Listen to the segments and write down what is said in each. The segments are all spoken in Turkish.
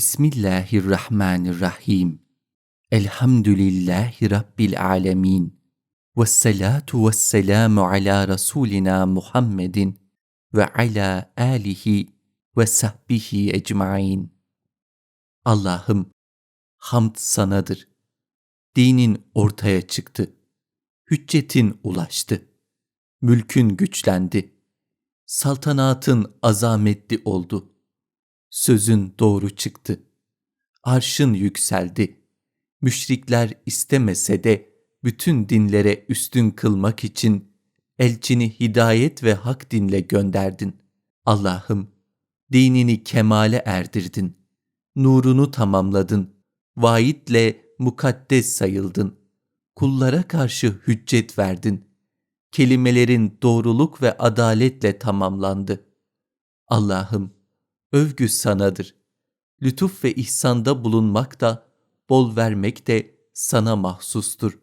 Bismillahirrahmanirrahim. Elhamdülillahi Rabbil alemin. Vessalatu vesselamu ala Resulina Muhammedin ve ala alihi ve sahbihi ecmain. Allah'ım, hamd sanadır. Dinin ortaya çıktı. Hüccetin ulaştı. Mülkün güçlendi. Saltanatın azametli oldu. Sözün doğru çıktı. Arşın yükseldi. Müşrikler istemese de bütün dinlere üstün kılmak için elçini hidayet ve hak dinle gönderdin. Allah'ım, dinini kemale erdirdin. Nurunu tamamladın. Vaitle mukaddes sayıldın. Kullara karşı hüccet verdin. Kelimelerin doğruluk ve adaletle tamamlandı. Allah'ım, övgü sanadır. Lütuf ve ihsanda bulunmak da, bol vermek de sana mahsustur.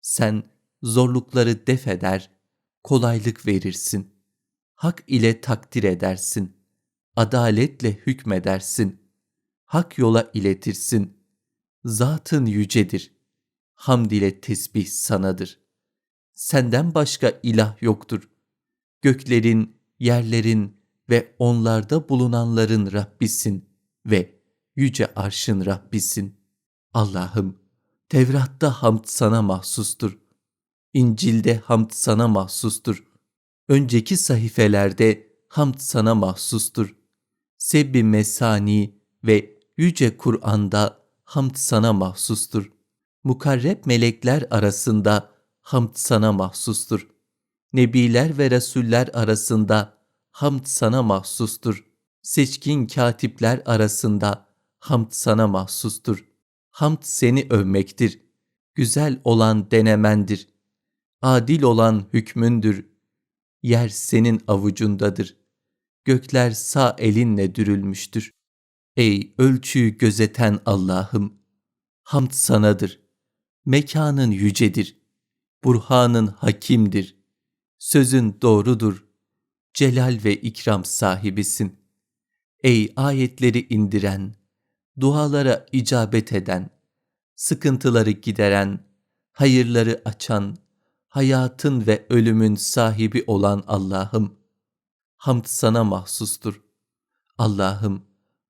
Sen zorlukları def eder, kolaylık verirsin. Hak ile takdir edersin. Adaletle hükmedersin. Hak yola iletirsin. Zatın yücedir. Hamd ile tesbih sanadır. Senden başka ilah yoktur. Göklerin, yerlerin ve onlarda bulunanların Rabbisin ve yüce arşın Rabbisin. Allah'ım, Tevrat'ta hamd sana mahsustur. İncil'de hamd sana mahsustur. Önceki sahifelerde hamd sana mahsustur. Sebbi Mesani ve Yüce Kur'an'da hamd sana mahsustur. Mukarreb melekler arasında hamd sana mahsustur. Nebiler ve Resuller arasında hamd sana mahsustur. Seçkin katipler arasında hamd sana mahsustur. Hamd seni övmektir. Güzel olan denemendir. Adil olan hükmündür. Yer senin avucundadır. Gökler sağ elinle dürülmüştür. Ey ölçüyü gözeten Allah'ım! Hamd sanadır. Mekanın yücedir. Burhanın hakimdir. Sözün doğrudur. Celal ve ikram sahibisin. Ey ayetleri indiren, dualara icabet eden, sıkıntıları gideren, hayırları açan, hayatın ve ölümün sahibi olan Allah'ım, hamd sana mahsustur. Allah'ım,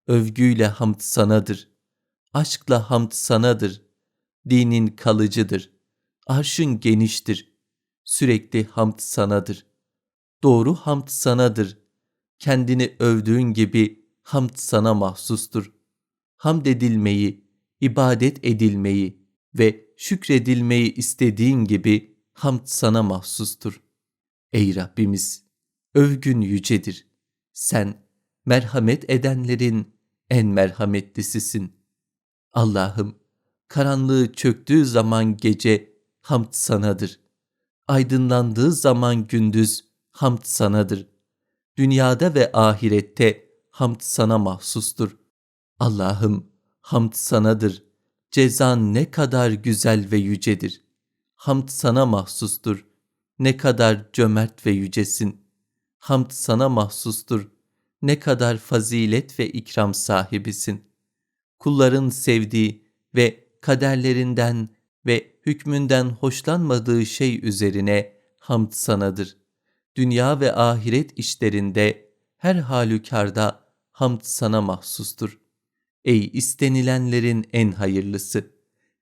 övgüyle hamd sanadır. Aşkla hamd sanadır. Dinin kalıcıdır. Arşın geniştir. Sürekli hamd sanadır. Doğru hamd sanadır. Kendini övdüğün gibi hamd sana mahsustur. Hamd edilmeyi, ibadet edilmeyi ve şükredilmeyi istediğin gibi hamd sana mahsustur. Ey Rabbimiz, övgün yücedir. Sen merhamet edenlerin en merhametlisisin. Allah'ım, karanlığı çöktüğü zaman gece hamd sanadır. Aydınlandığı zaman gündüz hamd sanadır. Dünyada ve ahirette hamd sana mahsustur. Allah'ım, hamd sanadır. Cezan ne kadar güzel ve yücedir. Hamd sana mahsustur. Ne kadar cömert ve yücesin. Hamd sana mahsustur. Ne kadar fazilet ve ikram sahibisin. Kulların sevdiği ve kaderlerinden ve hükmünden hoşlanmadığı şey üzerine hamd sanadır. Dünya ve ahiret işlerinde her halükarda hamd sana mahsustur. Ey istenilenlerin en hayırlısı!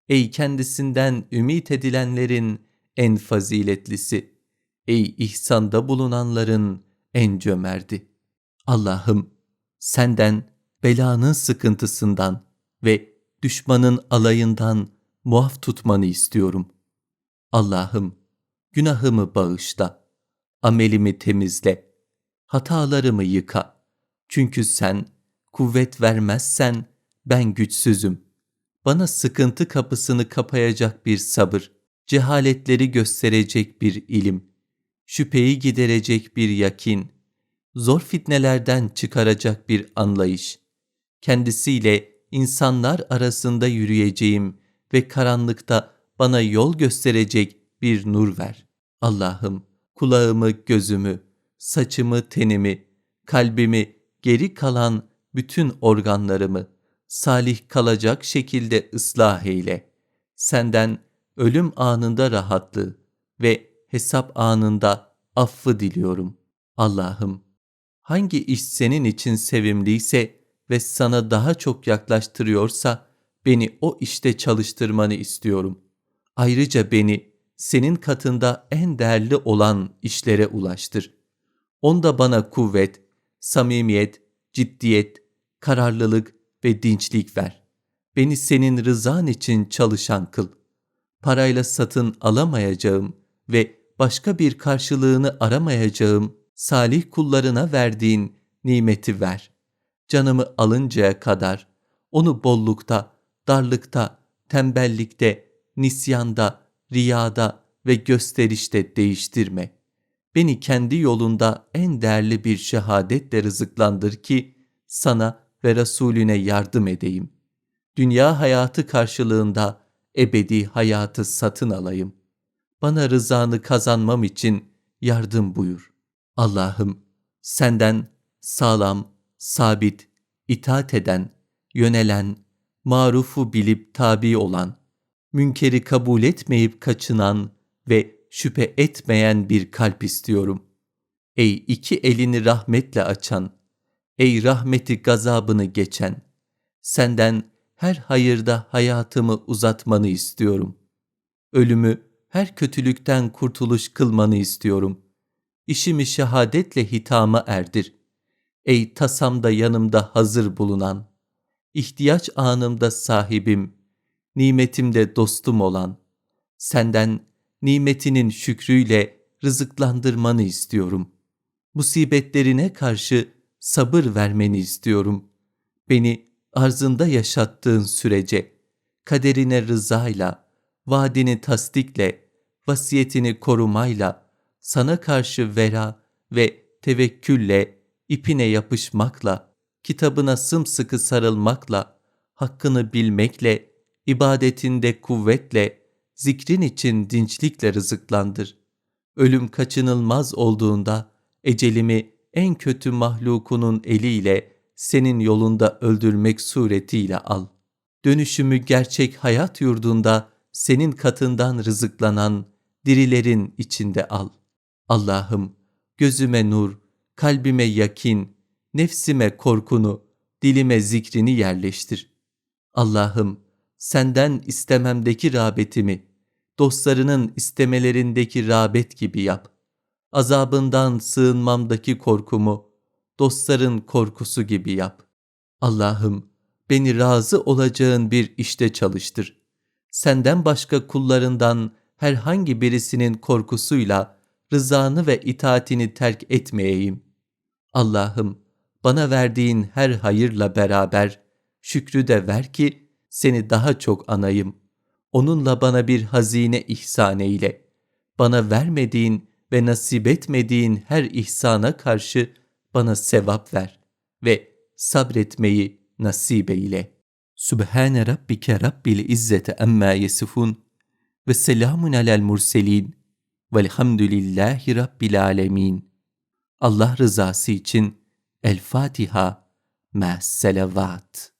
Ey kendisinden ümit edilenlerin en faziletlisi! Ey ihsanda bulunanların en cömerti! Allah'ım senden belanın sıkıntısından ve düşmanın alayından muaf tutmanı istiyorum. Allah'ım günahımı bağışla, amelimi temizle, hatalarımı yıka. Çünkü sen kuvvet vermezsen ben güçsüzüm. Bana sıkıntı kapısını kapayacak bir sabır, cehaletleri gösterecek bir ilim, şüpheyi giderecek bir yakin, zor fitnelerden çıkaracak bir anlayış, kendisiyle insanlar arasında yürüyeceğim ve karanlıkta bana yol gösterecek bir nur ver. Allah'ım kulağımı, gözümü, saçımı, tenimi, kalbimi, geri kalan bütün organlarımı, salih kalacak şekilde ıslah eyle. Senden ölüm anında rahatlığı ve hesap anında affı diliyorum. Allah'ım, hangi iş senin için sevimliyse ve sana daha çok yaklaştırıyorsa beni o işte çalıştırmanı istiyorum. Ayrıca beni senin katında en değerli olan işlere ulaştır. Onda bana kuvvet, samimiyet, ciddiyet, kararlılık ve dinçlik ver. Beni senin rızan için çalışan kıl. Parayla satın alamayacağım ve başka bir karşılığını aramayacağım salih kullarına verdiğin nimeti ver. Canımı alıncaya kadar onu bollukta, darlıkta, tembellikte, nisyanda, riyada ve gösterişte değiştirme. Beni kendi yolunda en değerli bir şehadetle rızıklandır ki sana ve Resulüne yardım edeyim. Dünya hayatı karşılığında ebedi hayatı satın alayım. Bana rızanı kazanmam için yardım buyur. Allah'ım senden sağlam, sabit, itaat eden, yönelen, marufu bilip tabi olan, münkeri kabul etmeyip kaçınan ve şüphe etmeyen bir kalp istiyorum. Ey iki elini rahmetle açan, ey rahmeti gazabını geçen, senden her hayırda hayatımı uzatmanı istiyorum. Ölümü her kötülükten kurtuluş kılmanı istiyorum. İşimi şehadetle hitama erdir. Ey tasamda yanımda hazır bulunan, ihtiyaç anımda sahibim, nimetimde dostum olan, senden nimetinin şükrüyle rızıklandırmanı istiyorum. Musibetlerine karşı sabır vermeni istiyorum. Beni arzında yaşattığın sürece kaderine rızayla, vaadini tasdikle, vasiyetini korumayla, sana karşı vera ve tevekkülle, ipine yapışmakla, kitabına sımsıkı sarılmakla, hakkını bilmekle, ibadetinde kuvvetle, zikrin için dinçlikle rızıklandır. Ölüm kaçınılmaz olduğunda ecelimi en kötü mahlukunun eliyle senin yolunda öldürmek suretiyle al. Dönüşümü gerçek hayat yurdunda senin katından rızıklanan dirilerin içinde al. Allah'ım gözüme nur, kalbime yakin, nefsime korkunu, dilime zikrini yerleştir. Allah'ım senden istememdeki rağbetimi, dostlarının istemelerindeki rağbet gibi yap. Azabından sığınmamdaki korkumu, dostların korkusu gibi yap. Allah'ım beni razı olacağın bir işte çalıştır. Senden başka kullarından herhangi birisinin korkusuyla rızanı ve itaatini terk etmeyeyim. Allah'ım bana verdiğin her hayırla beraber şükrü de ver ki seni daha çok anayım. Onunla bana bir hazine ihsan eyle. Bana vermediğin ve nasip etmediğin her ihsana karşı bana sevap ver ve sabretmeyi nasip eyle. Sübhane Rabbike Rabbil İzzete Emma Yesifun ve selamun alel murselin velhamdülillahi Rabbil Alemin. Allah rızası için El Fatiha, Ma Selavat.